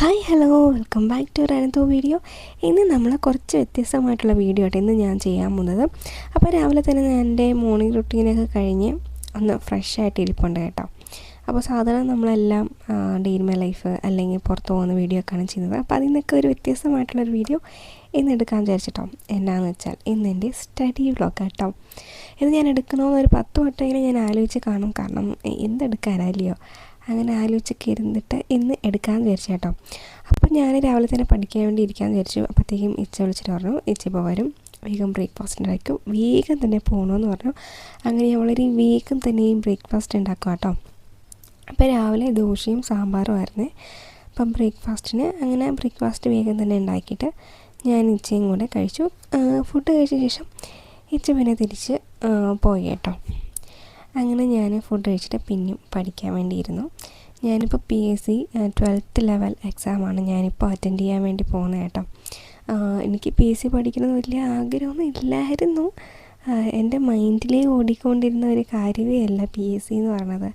Hi hello welcome back to another video ഇന്ന് നമ്മൾ കുറച്ച് വ്യത്യസ്തമായിട്ടുള്ള വീഡിയോ ആയിട്ട് ഇന്ന് ഞാൻ ചെയ്യാൻ പോകുന്നത്. അപ്പോൾ രാവിലെ തന്നെ ഞാൻ എന്റെ മോർണിംഗ് റുട്ടീനൊക്കെ കഴിഞ്ഞ് ഒന്ന് ഫ്രഷ് ആയിട്ട് ഇരിപ്പുണ്ട് കേട്ടോ. അപ്പോൾ സാധാരണ നമ്മളെല്ലാം ഡെയിലി മൈ ലൈഫ് അല്ലെങ്കിൽ പുറത്ത് പോകുന്ന വീഡിയോ ഒക്കെയാണ് ചെയ്യുന്നത്. അപ്പോൾ അതിൽ നിന്നൊക്കെ ഒരു വ്യത്യസ്തമായിട്ടുള്ളൊരു വീഡിയോ ഇന്ന് എടുക്കാൻ വിചാരിച്ചിട്ടോ. എന്നാന്ന് വെച്ചാൽ ഇന്ന് എന്റെ സ്റ്റഡി വ്ളോഗ് കേട്ടോ ഇത് ഞാൻ എടുക്കണമെന്ന് ഒരു പത്ത് വട്ടമെങ്കിലും ഞാൻ ആലോചിച്ച് കാണും. കാരണം എന്തെടുക്കാനല്ലയോ അങ്ങനെ ആലോചിച്ചൊക്കെ ഇരുന്നിട്ട് ഇന്ന് എടുക്കാമെന്ന് വിചാരിച്ചു കേട്ടോ. അപ്പോൾ ഞാൻ രാവിലെ തന്നെ പഠിക്കാൻ വേണ്ടി ഇരിക്കാമെന്ന് വിചാരിച്ചു. അപ്പോഴത്തേക്കും ഇച്ച വിളിച്ചിട്ട് പറഞ്ഞു ഇച്ച ഇപ്പോൾ വരും. വേഗം ബ്രേക്ക്ഫാസ്റ്റ് ഉണ്ടാക്കും. വേഗം തന്നെ പോകണമെന്ന് പറഞ്ഞു. അങ്ങനെ വളരെ വേഗം തന്നെയും ബ്രേക്ക്ഫാസ്റ്റ് ഉണ്ടാക്കും കേട്ടോ. അപ്പോൾ രാവിലെ ദോശയും സാമ്പാറും ആയിരുന്നു. അപ്പം ബ്രേക്ക്ഫാസ്റ്റിന് അങ്ങനെ ബ്രേക്ക്ഫാസ്റ്റ് വേഗം തന്നെ ഉണ്ടാക്കിയിട്ട് ഞാൻ ഇച്ചയും കൂടെ കഴിച്ചു. ഫുഡ് കഴിച്ച ശേഷം ഇച്ച പിന്നെ തിരിച്ച് പോയി കേട്ടോ. അങ്ങനെ ഞാൻ ഫുഡ് കഴിച്ചിട്ട് പിന്നെയും പഠിക്കാൻ വേണ്ടിയിരുന്നു. ഞാനിപ്പോൾ P S C twelfth level എക്സാമാണ് ഞാനിപ്പോൾ അറ്റൻഡ് ചെയ്യാൻ വേണ്ടി പോകുന്നത് കേട്ടോ. എനിക്ക് പി എസ് സി പഠിക്കണമെന്ന് വലിയ ആഗ്രഹമൊന്നും ഇല്ലായിരുന്നു. എന്റെ മൈൻഡിലേ ഓടിക്കൊണ്ടിരുന്ന ഒരു കാര്യമേ അല്ല പി എസ് സി എന്ന് പറയുന്നത്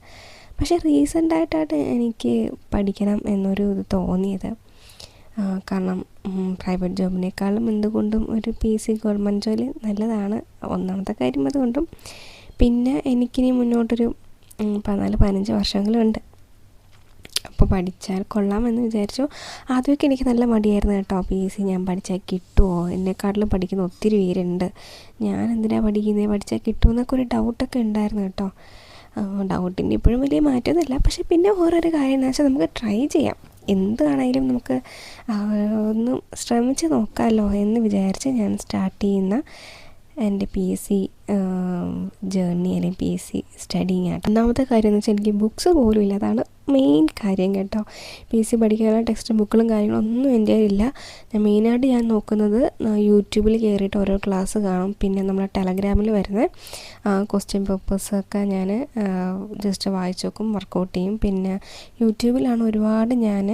പക്ഷേ റീസെന്റായിട്ടാണ് എനിക്ക് പഠിക്കണം എന്നൊരു ഇത് തോന്നിയത്. കാരണം പ്രൈവറ്റ് ജോബിനേക്കാളും എന്തുകൊണ്ടും ഒരു പി എസ് സി ഗവൺമെന്റ് ജോലി നല്ലതാണ്. ഒന്നാമത്തെ കാര്യം അതുകൊണ്ടും പിന്നെ എനിക്കിനി മുന്നോട്ടൊരു പതിനാല് പതിനഞ്ച് വർഷങ്ങളുണ്ട്. അപ്പോൾ പഠിച്ചാൽ കൊള്ളാമെന്ന് വിചാരിച്ചു. ആദ്യമൊക്കെ എനിക്ക് നല്ല മടിയായിരുന്നു കേട്ടോ. പി എസ് സി ഞാൻ പഠിച്ചാൽ കിട്ടുമോ എന്നെക്കാട്ടിലും പഠിക്കുന്ന ഒത്തിരി പേരുണ്ട്. ഞാൻ എന്തിനാണ് പഠിക്കുന്നത് പഠിച്ചാൽ കിട്ടുമെന്നൊക്കെ ഒരു ഡൗട്ടൊക്കെ ഉണ്ടായിരുന്നു കേട്ടോ. ഡൗട്ടിന്റെ ഇപ്പോഴും വലിയ മാറ്റമൊന്നുമില്ല. പക്ഷേ പിന്നെ ഓരോരോ കാര്യം എന്ന് വെച്ചാൽ നമുക്ക് ട്രൈ ചെയ്യാം. എന്താണെങ്കിലും നമുക്ക് ഒന്ന് ശ്രമിച്ച് നോക്കാമല്ലോ എന്ന് വിചാരിച്ച് ഞാൻ സ്റ്റാർട്ട് ചെയ്യുന്ന എന്റെ പി എസ് സി ജേർണി അല്ലെങ്കിൽ പി എസ് സി സ്റ്റഡിങ് ആയിട്ട്. ഒന്നാമത്തെ കാര്യം എന്ന് വെച്ചാൽ എനിക്ക് ബുക്ക്സ് പോലും ഇല്ല. അതാണ് മെയിൻ കാര്യം കേട്ടോ. പി എസ് സി പഠിക്കാനുള്ള ടെക്സ്റ്റ് ബുക്കുകളും കാര്യങ്ങളും ഒന്നും എന്റെ ഇല്ല. ഞാൻ മെയിനായിട്ട് ഞാൻ നോക്കുന്നത് യൂട്യൂബിൽ കയറിയിട്ട് ഓരോ ക്ലാസ് കാണും. പിന്നെ നമ്മുടെ ടെലഗ്രാമിൽ വരുന്ന ക്വസ്റ്റ്യൻ പേപ്പേഴ്സൊക്കെ ഞാൻ ജസ്റ്റ് വായിച്ചു നോക്കും വർക്കൗട്ട് ചെയ്യും. പിന്നെ യൂട്യൂബിലാണ് ഒരുപാട് ഞാൻ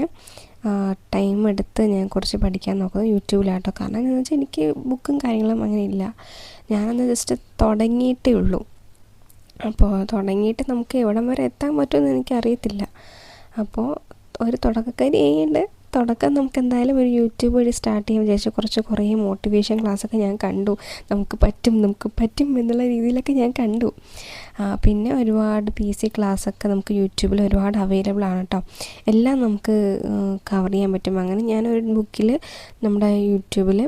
ടൈം എടുത്ത് ഞാൻ കുറച്ച് പഠിക്കാൻ നോക്കുന്നത് യൂട്യൂബിലാട്ടോ. കാരണം എന്താണെന്ന് വെച്ചാൽ എനിക്ക് ബുക്കും കാര്യങ്ങളും അങ്ങനെ ഇല്ല. ഞാനന്ന് ജസ്റ്റ് തുടങ്ങിയിട്ടേ ഉള്ളൂ. അപ്പോൾ തുടങ്ങിയിട്ട് നമുക്ക് എവിടം വരെ എത്താൻ പറ്റുമെന്ന് എനിക്കറിയത്തില്ല. അപ്പോൾ ഒരു തുടക്കക്കാരി ചെയ്യേണ്ട തുടക്കം നമുക്ക് എന്തായാലും ഒരു യൂട്യൂബ് വഴി സ്റ്റാർട്ട് ചെയ്യാൻ വിചാരിച്ചു കുറച്ച് കുറേ മോട്ടിവേഷൻ ക്ലാസ്സൊക്കെ ഞാൻ കണ്ടു. നമുക്ക് പറ്റും നമുക്ക് പറ്റും എന്നുള്ള രീതിയിലൊക്കെ ഞാൻ കണ്ടു. പിന്നെ ഒരുപാട് പി സി ക്ലാസ്സൊക്കെ നമുക്ക് യൂട്യൂബിൽ ഒരുപാട് അവൈലബിൾ ആണ് കേട്ടോ എല്ലാം നമുക്ക് കവർ ചെയ്യാൻ പറ്റും. അങ്ങനെ ഞാനൊരു ബുക്കിൽ നമ്മുടെ യൂട്യൂബിൽ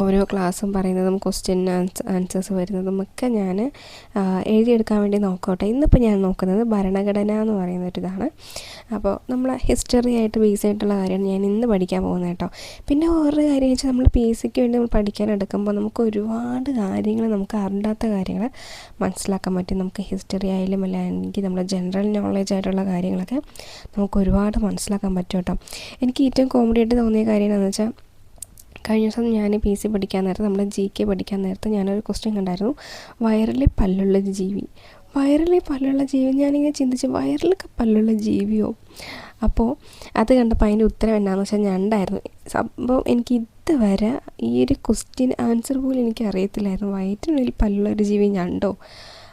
ഓരോ ക്ലാസ്സും പറയുന്നതും ക്വസ്റ്റ്യൻ ആൻസ് ആൻസേഴ്സ് വരുന്നതും ഒക്കെ ഞാൻ എഴുതിയെടുക്കാൻ വേണ്ടി നോക്കോട്ടെ. ഇന്നിപ്പോൾ ഞാൻ നോക്കുന്നത് ഭരണഘടന എന്ന് പറയുന്ന ഒരു ഇതാണ് അപ്പോൾ നമ്മൾ ഹിസ്റ്ററി ആയിട്ട് ബേസ് ആയിട്ടുള്ള കാര്യമാണ് ഞാൻ ഇന്ന് പഠിക്കാൻ പോകുന്നത് കേട്ടോ. പിന്നെ വേറൊരു കാര്യം വെച്ചാൽ നമ്മൾ പി സിക്ക് വേണ്ടി നമ്മൾ പഠിക്കാൻ എടുക്കുമ്പോൾ നമുക്ക് ഒരുപാട് കാര്യങ്ങൾ നമുക്ക് അറിയാത്ത കാര്യങ്ങൾ മനസ്സിലാക്കാൻ പറ്റും. നമുക്ക് ഹിസ്റ്ററി ആയാലും അല്ലെങ്കിൽ നമ്മുടെ ജനറൽ നോളജ് ആയിട്ടുള്ള കാര്യങ്ങളൊക്കെ നമുക്ക് ഒരുപാട് മനസ്സിലാക്കാൻ പറ്റും കേട്ടോ. എനിക്ക് ഏറ്റവും കോമഡി ആയിട്ട് തോന്നിയ കാര്യം എന്താണെന്ന് വെച്ചാൽ കഴിഞ്ഞ ദിവസം ഞാൻ പി സി പഠിക്കാൻ നേരത്തെ നമ്മുടെ ജി കെ പഠിക്കാൻ നേരത്ത് ഞാനൊരു ക്വസ്റ്റ്യൻ കണ്ടായിരുന്നു. വയറിലെ പല്ലുള്ള ജീവി. വയറിലെ പല്ലുള്ള ജീവി ഞാനിങ്ങനെ ചിന്തിച്ച് വയറിലൊക്കെ പല്ലുള്ള ജീവിയോ? അപ്പോൾ അത് കണ്ടപ്പോൾ അതിന്റെ ഉത്തരം എന്നാന്ന് വെച്ചാൽ ഞണ്ടായിരുന്നു സംഭവം എനിക്ക് ഇതുവരെ ഈ ഒരു ക്വസ്റ്റ്യൻ ആൻസർ പോലും എനിക്ക് അറിയത്തില്ലായിരുന്നു. വയറ്റിനുള്ളിൽ പല്ലുള്ള ഒരു ജീവി ഞണ്ടോ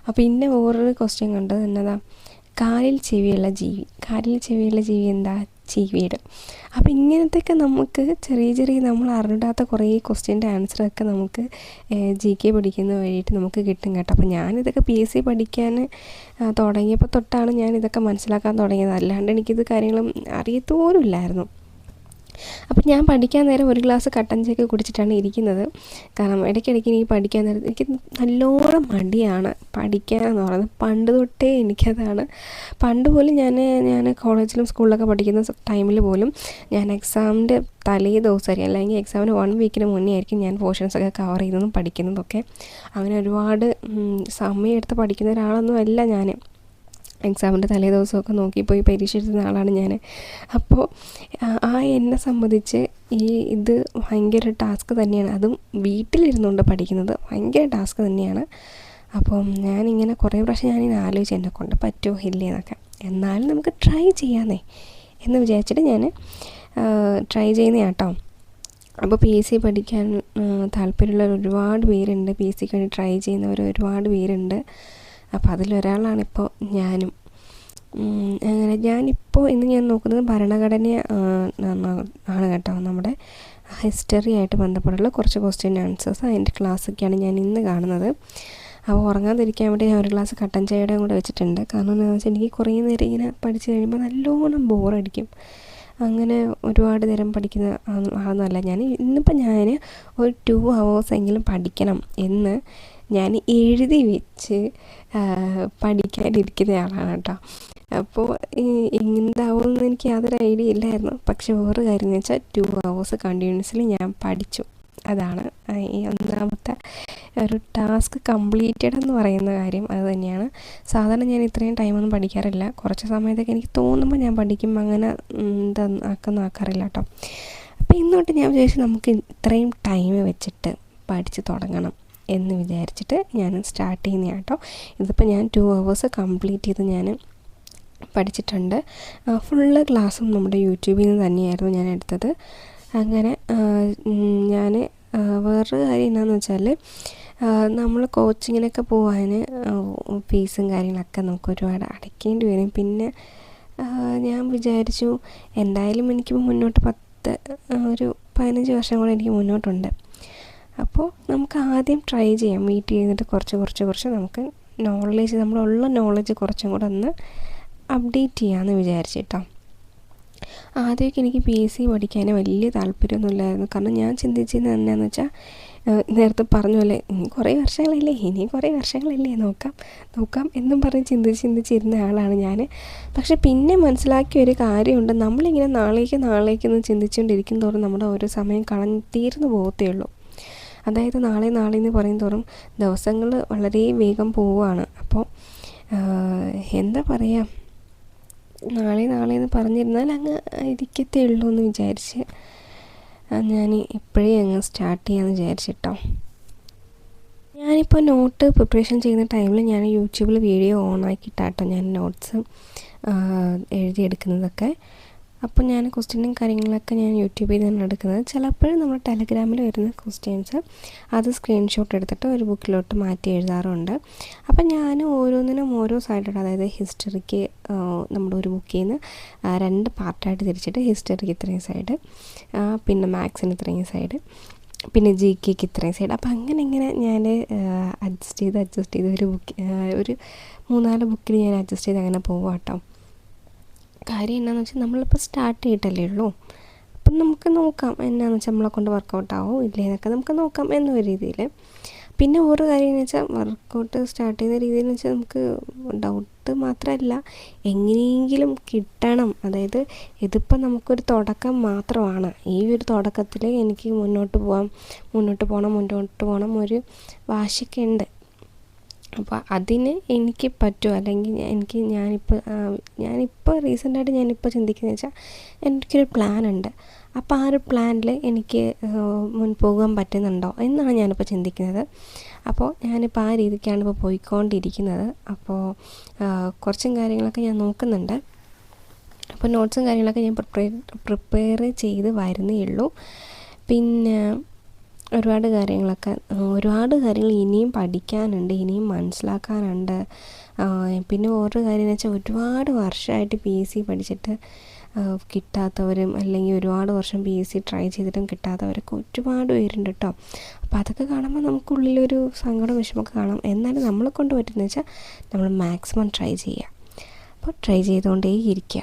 അപ്പോൾ പിന്നെ വേറൊരു ക്വസ്റ്റ്യൻ കണ്ടത് എന്നതാ കാലിൽ ചെവിയുള്ള ജീവി. കാലിൽ ചെവിയുള്ള ജീവി എന്താ? ചീവീട് അപ്പോൾ ഇങ്ങനത്തെയൊക്കെ നമുക്ക് ചെറിയ ചെറിയ നമ്മൾ അറിഞ്ഞിടാത്ത കുറേ ക്വസ്റ്റ്യന്റെ ആൻസറൊക്കെ നമുക്ക് ജി കെ പഠിക്കുന്ന വഴിയിട്ട് നമുക്ക് കിട്ടും കേട്ടോ. അപ്പോൾ ഞാനിതൊക്കെ പി എസ് സി പഠിക്കാൻ തുടങ്ങിയപ്പോൾ തൊട്ടാണ് ഞാൻ ഇതൊക്കെ മനസ്സിലാക്കാൻ തുടങ്ങിയത്. അല്ലാണ്ട് എനിക്കിത് കാര്യങ്ങളും അറിയത്തോലും ഇല്ലായിരുന്നു അപ്പം ഞാൻ പഠിക്കാൻ നേരം ഒരു ഗ്ലാസ് കട്ടൻ ചായ കുടിച്ചിട്ടാണ് ഇരിക്കുന്നത്. കാരണം ഇടയ്ക്കിടയ്ക്ക് എനിക്ക് പഠിക്കാൻ നേരം എനിക്ക് നല്ലോണം മടിയാണ് പഠിക്കാൻ എന്ന് പറയുന്നത്. പണ്ട് തൊട്ടേ എനിക്കതാണ്. പണ്ട് പോലും ഞാൻ ഞാൻ കോളേജിലും സ്കൂളിലൊക്കെ പഠിക്കുന്ന ടൈമിൽ പോലും ഞാൻ എക്സാമിന്റെ തലേ ദിവസമായിരിക്കും അല്ലെങ്കിൽ എക്സാമിന് വൺ വീക്കിന് മുന്നേ ആയിരിക്കും ഞാൻ പോർഷൻസൊക്കെ കവർ ചെയ്യുന്നതും പഠിക്കുന്നതൊക്കെ. അങ്ങനെ ഒരുപാട് സമയം എടുത്ത് പഠിക്കുന്ന ഒരാളൊന്നും അല്ല ഞാൻ. എക്സാമിന്റെ തലേ ദിവസമൊക്കെ നോക്കിപ്പോയി പരീക്ഷ എഴുതുന്ന ആളാണ് ഞാൻ. അപ്പോൾ ആ എന്നെ സംബന്ധിച്ച് ഈ ഇത് ഭയങ്കര ടാസ്ക് തന്നെയാണ്. അതും വീട്ടിലിരുന്നുകൊണ്ട് പഠിക്കുന്നത് ഭയങ്കര ടാസ്ക് തന്നെയാണ്. അപ്പം ഞാനിങ്ങനെ കുറേ പ്രാവശ്യം ഞാനിങ്ങനെ ആലോചിച്ച് എന്നെ കൊണ്ട് പറ്റുമോ ഇല്ലേ എന്നൊക്കെ. എന്നാലും നമുക്ക് ട്രൈ ചെയ്യാന്നേ എന്ന് വിചാരിച്ചിട്ട് ഞാൻ ട്രൈ ചെയ്യുന്ന കേട്ടോ അപ്പോൾ പി എസ് സി പഠിക്കാൻ താല്പര്യമുള്ള ഒരുപാട് പേരുണ്ട്. പി എസ് സിക്ക് വേണ്ടി ട്രൈ ചെയ്യുന്നവർ ഒരുപാട് പേരുണ്ട്. അപ്പോൾ അതിലൊരാളാണിപ്പോൾ ഞാനും. അങ്ങനെ ഞാനിപ്പോൾ ഇന്ന് ഞാൻ നോക്കുന്നത് ഭരണഘടന ആണ് കേട്ടോ. നമ്മുടെ ഹിസ്റ്ററി ആയിട്ട് ബന്ധപ്പെട്ടുള്ള കുറച്ച് ക്വസ്റ്റ്യൻ ആൻസേഴ്സ് അതിന്റെ ക്ലാസ്സൊക്കെയാണ് ഞാൻ ഇന്ന് കാണുന്നത്. അപ്പോൾ ഉറങ്ങാതിരിക്കാൻ വേണ്ടി ഞാൻ ഒരു ക്ലാസ് കട്ടൻ ചായയുടെ കൂടെ വെച്ചിട്ടുണ്ട്. കാരണം എന്താണെന്ന് വെച്ചാൽ എനിക്ക് കുറേ നേരം ഇങ്ങനെ പഠിച്ചു കഴിയുമ്പോൾ നല്ലോണം ബോറടിക്കും അങ്ങനെ ഒരുപാട് നേരം പഠിക്കുന്ന ആളൊന്നുമല്ല. ഞാൻ ഇന്നിപ്പോൾ ഞാൻ ഒരു ടു ഹവേഴ്സ് എങ്കിലും പഠിക്കണം എന്ന് ഞാൻ എഴുതി വെച്ച് പഠിക്കാനിരിക്കുന്ന ആളാണ് കേട്ടോ. അപ്പോൾ എന്താവുമെന്ന് എനിക്ക് യാതൊരു ഐഡിയ ഇല്ലായിരുന്നു. പക്ഷെ വേറൊരു കാര്യം എന്ന് വെച്ചാൽ ടു ഹവേഴ്സ് കണ്ടിന്യൂസ്ലി ഞാൻ പഠിച്ചു. അതാണ് ഒന്നാമത്തെ ഒരു ടാസ്ക് കംപ്ലീറ്റഡ് എന്ന് പറയുന്ന കാര്യം അത് തന്നെയാണ്. സാധാരണ ഞാൻ ഇത്രയും ടൈമൊന്നും പഠിക്കാറില്ല. കുറച്ച് സമയത്തൊക്കെ എനിക്ക് തോന്നുമ്പോൾ ഞാൻ പഠിക്കും. അങ്ങനെ ആക്കുന്ന ആക്കാറില്ല കേട്ടോ അപ്പോൾ ഇന്നോട്ട് ഞാൻ വിചാരിച്ചു നമുക്ക് ഇത്രയും ടൈം വെച്ചിട്ട് പഠിച്ച് തുടങ്ങണം എന്ന് വിചാരിച്ചിട്ട് ഞാൻ സ്റ്റാർട്ട് ചെയ്യുന്ന കേട്ടോ ഇതിപ്പോൾ ഞാൻ ടു ഹവേഴ്സ് കംപ്ലീറ്റ് ചെയ്ത് ഞാൻ പഠിച്ചിട്ടുണ്ട്. ഫുള്ള് ക്ലാസ്സും നമ്മുടെ യൂട്യൂബിൽ നിന്ന് തന്നെയായിരുന്നു ഞാൻ എടുത്തത്. അങ്ങനെ ഞാൻ വേറൊരു കാര്യം എന്താണെന്ന് വെച്ചാൽ നമ്മൾ കോച്ചിങ്ങിനൊക്കെ പോകാൻ ഫീസും കാര്യങ്ങളൊക്കെ നമുക്ക് ഒരുപാട് അടയ്ക്കേണ്ടി വരും. പിന്നെ ഞാൻ വിചാരിച്ചു എന്തായാലും എനിക്ക് മുന്നോട്ട് പത്ത് ഒരു പതിനഞ്ച് വർഷം കൂടെ എനിക്ക് മുന്നോട്ടുണ്ട്. അപ്പോൾ നമുക്ക് ആദ്യം ട്രൈ ചെയ്യാം. മീറ്റ് ചെയ്തിട്ട് കുറച്ച് കുറച്ച് കുറച്ച് നമുക്ക് നോളേജ് നമ്മളുള്ള നോളേജ് കുറച്ചും കൂടെ ഒന്ന് അപ്ഡേറ്റ് ചെയ്യാമെന്ന് വിചാരിച്ചിട്ടോ ആദ്യമൊക്കെ എനിക്ക് പി എസ് സി പഠിക്കാൻ വലിയ താല്പര്യമൊന്നുമില്ലായിരുന്നു. കാരണം ഞാൻ ചിന്തിച്ചിരുന്നത് എന്താണെന്ന് വെച്ചാൽ നേരത്തെ പറഞ്ഞ പോലെ ഇനി കുറേ വർഷങ്ങളല്ലേ ഇനി കുറേ വർഷങ്ങളല്ലേ നോക്കാം നോക്കാം എന്നും പറഞ്ഞ് ചിന്തിച്ച് ചിന്തിച്ചിരുന്ന ആളാണ് ഞാൻ പക്ഷെ പിന്നെ മനസ്സിലാക്കിയ ഒരു കാര്യമുണ്ട്. നമ്മളിങ്ങനെ നാളേക്ക് നാളേക്ക് എന്ന് ചിന്തിച്ചുകൊണ്ടിരിക്കും തോറും നമ്മുടെ ഓരോ സമയം കളഞ്ഞ് തീർന്നു പോകത്തേ ഉള്ളൂ. അതായത് നാളെ നാളെ എന്ന് പറയും തോറും ദിവസങ്ങൾ വളരെ വേഗം പോവുകയാണ്. അപ്പോൾ എന്താ പറയുക നാളെ നാളെ എന്ന് പറഞ്ഞിരുന്നാൽ അങ്ങ് ഇരിക്കത്തേ ഉള്ളൂ എന്ന് വിചാരിച്ച് ഞാൻ ഇപ്പോഴേ അങ്ങ് സ്റ്റാർട്ട് ചെയ്യാമെന്ന് വിചാരിച്ചിട്ടോ. ഞാനിപ്പോൾ നോട്ട് പ്രിപ്പറേഷൻ ചെയ്യുന്ന ടൈമിൽ ഞാൻ യൂട്യൂബിൽ വീഡിയോ ഓൺ ആക്കിയിട്ടാട്ടോ ഞാൻ നോട്ട്സ് എഴുതിയെടുക്കുന്നതൊക്കെ. അപ്പോൾ ഞാൻ ക്വസ്റ്റ്യനും കാര്യങ്ങളൊക്കെ ഞാൻ യൂട്യൂബിൽ നിന്നാണ് എടുക്കുന്നത്. ചിലപ്പോഴും നമ്മൾ ടെലഗ്രാമിൽ വരുന്ന ക്വസ്റ്റ്യൻസ് അത് സ്ക്രീൻഷോട്ട് എടുത്തിട്ട് ഒരു ബുക്കിലോട്ട് മാറ്റി എഴുതാറുണ്ട്. അപ്പം ഞാൻ ഓരോന്നിനും ഓരോ സൈഡിലോട്ട് അതായത് ഹിസ്റ്ററിക്ക് നമ്മുടെ ഒരു ബുക്കിൽ നിന്ന് രണ്ട് പാർട്ടായിട്ട് തിരിച്ചിട്ട് ഹിസ്റ്ററിക്ക് ഇത്രയും സൈഡ് പിന്നെ മാത്സിന് ഇത്രയും സൈഡ് പിന്നെ ജി കെക്ക് ഇത്രയും സൈഡ്. അപ്പോൾ അങ്ങനെ ഇങ്ങനെ ഞാൻ അഡ്ജസ്റ്റ് ചെയ്ത് അഡ്ജസ്റ്റ് ചെയ്ത് ഒരു ബുക്ക് ഒരു മൂന്നാൽ ബുക്കിൽ ഞാൻ അഡ്ജസ്റ്റ് ചെയ്ത് അങ്ങനെ പോവാം കേട്ടോ കാര്യം എന്നാന്ന് വെച്ചാൽ നമ്മളിപ്പോൾ സ്റ്റാർട്ട് ചെയ്തിട്ടല്ലേ ഉള്ളൂ. അപ്പം നമുക്ക് നോക്കാം എന്നാന്ന് വെച്ചാൽ നമ്മളെ കൊണ്ട് വർക്കൗട്ട് ആവോ ഇല്ലേ എന്നൊക്കെ നമുക്ക് നോക്കാം എന്നൊരു രീതിയിൽ പിന്നെ ഒരു കാര്യം എന്ന് വെച്ചാൽ വർക്കൗട്ട് സ്റ്റാർട്ട് ചെയ്യുന്ന രീതിയിൽ വെച്ചാൽ നമുക്ക് ഡൗട്ട് മാത്രമല്ല എങ്ങനെയെങ്കിലും കിട്ടണം. അതായത് ഇതിപ്പോൾ നമുക്കൊരു തുടക്കം മാത്രമാണ്. ഈ ഒരു തുടക്കത്തിൽ എനിക്ക് മുന്നോട്ട് പോകാം മുന്നോട്ട് പോകണം മുന്നോട്ട് പോകണം ഒരു വാശിയൊക്കെ ഉണ്ട്. അപ്പോൾ അതിന് എനിക്ക് പറ്റുമോ അല്ലെങ്കിൽ എനിക്ക് ഞാനിപ്പോൾ ഞാനിപ്പോൾ റീസെന്റായിട്ട് ഞാനിപ്പോൾ ചിന്തിക്കുന്നത് വെച്ചാൽ എനിക്കൊരു പ്ലാൻ ഉണ്ട്. അപ്പോൾ ആ ഒരു പ്ലാനിൽ എനിക്ക് മുൻപോകാൻ പറ്റുന്നുണ്ടോ എന്നാണ് ഞാനിപ്പോൾ ചിന്തിക്കുന്നത്. അപ്പോൾ ഞാനിപ്പോൾ ആ രീതിക്കാണ് ഇപ്പോൾ പോയിക്കൊണ്ടിരിക്കുന്നത്. അപ്പോൾ കുറച്ചും കാര്യങ്ങളൊക്കെ ഞാൻ നോക്കുന്നുണ്ട്. അപ്പോൾ നോട്ട്സും കാര്യങ്ങളൊക്കെ ഞാൻ പ്രിപ്പയർ പ്രിപ്പയർ ചെയ്ത് വരുന്നേ ഉള്ളൂ. പിന്നെ ഒരുപാട് കാര്യങ്ങളൊക്കെ ഒരുപാട് കാര്യങ്ങൾ ഇനിയും പഠിക്കാനുണ്ട് ഇനിയും മനസ്സിലാക്കാനുണ്ട്. പിന്നെ ഓരോ കാര്യം എന്ന് വെച്ചാൽ ഒരുപാട് വർഷമായിട്ട് പി എസ് സി പഠിച്ചിട്ട് കിട്ടാത്തവരും അല്ലെങ്കിൽ ഒരുപാട് വർഷം പി എസ് സി ട്രൈ ചെയ്തിട്ടും കിട്ടാത്തവരൊക്കെ ഒരുപാട് പേരുണ്ട് കേട്ടോ അപ്പോൾ അതൊക്കെ കാണുമ്പോൾ നമുക്കുള്ളിലൊരു സങ്കടം വിഷമമൊക്കെ കാണാം. എന്നാലും നമ്മളെ കൊണ്ട് പറ്റുന്നത് വെച്ചാൽ നമ്മൾ മാക്സിമം ട്രൈ ചെയ്യുക. അപ്പോൾ ട്രൈ ചെയ്തുകൊണ്ടേ ഇരിക്കുക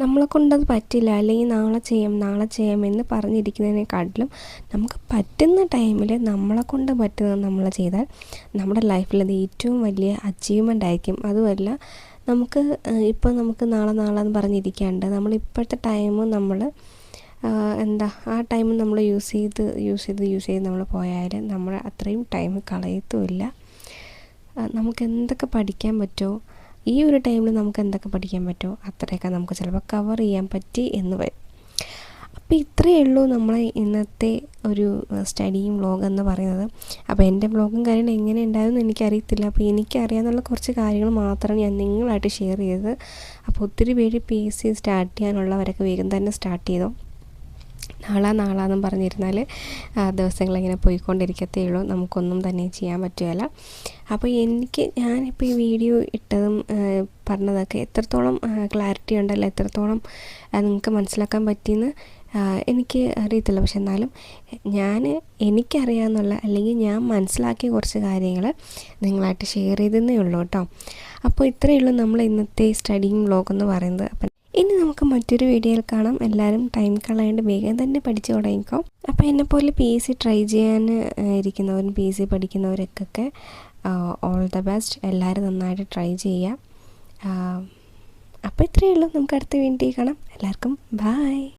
നമ്മളെ കൊണ്ടത് പറ്റില്ല. അല്ലെങ്കിൽ നാളെ ചെയ്യാം നാളെ ചെയ്യാം എന്ന് പറഞ്ഞിരിക്കുന്നതിനെക്കാട്ടിലും നമുക്ക് പറ്റുന്ന ടൈമിൽ നമ്മളെ കൊണ്ട് പറ്റുന്നത് നമ്മൾ ചെയ്താൽ നമ്മുടെ ലൈഫിൽ അത് ഏറ്റവും വലിയ അച്ചീവ്മെന്റ് ആയിരിക്കും. അതുമല്ല നമുക്ക് ഇപ്പോൾ നമുക്ക് നാളെ നാളെ എന്ന് പറഞ്ഞിരിക്കാണ്ട് നമ്മൾ ഇപ്പോഴത്തെ ടൈം നമ്മൾ എന്താ ആ ടൈം നമ്മൾ യൂസ് ചെയ്ത് യൂസ് ചെയ്ത് യൂസ് ചെയ്ത് നമ്മൾ പോയാൽ നമ്മൾ അത്രയും ടൈം കളയത്തുമില്ല. നമുക്ക് എന്തൊക്കെ പഠിക്കാൻ പറ്റുമോ? ഈ ഒരു ടൈമിൽ നമുക്ക് എന്തൊക്കെ പഠിക്കാൻ പറ്റുമോ അത്രയൊക്കെ നമുക്ക് ചിലപ്പോൾ കവർ ചെയ്യാൻ പറ്റി എന്ന് വരും. അപ്പോൾ ഇത്രയേ ഉള്ളൂ നമ്മളെ ഇന്നത്തെ ഒരു സ്റ്റഡിയും വ്ളോഗ് എന്ന് പറയുന്നത്. അപ്പോൾ എന്റെ വ്ളോഗും കാര്യങ്ങളും എങ്ങനെ ഉണ്ടായിരുന്നു എനിക്കറിയത്തില്ല. അപ്പോൾ എനിക്കറിയാമെന്നുള്ള കുറച്ച് കാര്യങ്ങൾ മാത്രമാണ് ഞാൻ നിങ്ങളായിട്ട് ഷെയർ ചെയ്തത്. അപ്പോൾ ഒത്തിരി പേര് പി എസ് സി സ്റ്റാർട്ട് ചെയ്യാനുള്ളവരൊക്കെ വേഗം തന്നെ സ്റ്റാർട്ട് ചെയ്തോ. നാളെ നാളാന്നും പറഞ്ഞിരുന്നാൽ ദിവസങ്ങളിങ്ങനെ പോയിക്കൊണ്ടിരിക്കത്തേ ഉള്ളൂ നമുക്കൊന്നും തന്നെ ചെയ്യാൻ പറ്റുകയില്ല അപ്പോൾ എനിക്ക് ഞാനിപ്പോൾ ഈ വീഡിയോ ഇട്ടതും പറഞ്ഞതൊക്കെ എത്രത്തോളം ക്ലാരിറ്റി ഉണ്ടല്ലോ എത്രത്തോളം നിങ്ങൾക്ക് മനസ്സിലാക്കാൻ പറ്റിയെന്ന് എനിക്ക് അറിയത്തില്ല. പക്ഷെ എന്നാലും ഞാൻ എനിക്കറിയാമെന്നുള്ള അല്ലെങ്കിൽ ഞാൻ മനസ്സിലാക്കിയ കുറച്ച് കാര്യങ്ങൾ നിങ്ങളായിട്ട് ഷെയർ ചെയ്തെന്നേ ഉള്ളൂ കേട്ടോ. അപ്പോൾ ഇത്രയേ ഉള്ളൂ നമ്മൾ ഇന്നത്തെ സ്റ്റഡിങ് വ്ലോഗ് എന്ന് പറയുന്നത്. അപ്പം ഇനി നമുക്ക് മറ്റൊരു വീഡിയോയിൽ കാണാം. എല്ലാവരും ടൈം കളയാണ്ട് വേഗം തന്നെ പഠിച്ചു തുടങ്ങിക്കോ. അപ്പോൾ എന്നെപ്പോലെ പി എസ് സി ട്രൈ ചെയ്യാൻ ഇരിക്കുന്നവരും പി എസ് സി പഠിക്കുന്നവർക്കൊക്കെ ഓൾ ദ ബെസ്റ്റ് എല്ലാവരും നന്നായിട്ട് ട്രൈ ചെയ്യുക അപ്പോൾ ഇത്രയേ ഉള്ളൂ. നമുക്ക് അടുത്ത വീഡിയോ കാണാം. എല്ലാവർക്കും ബായ്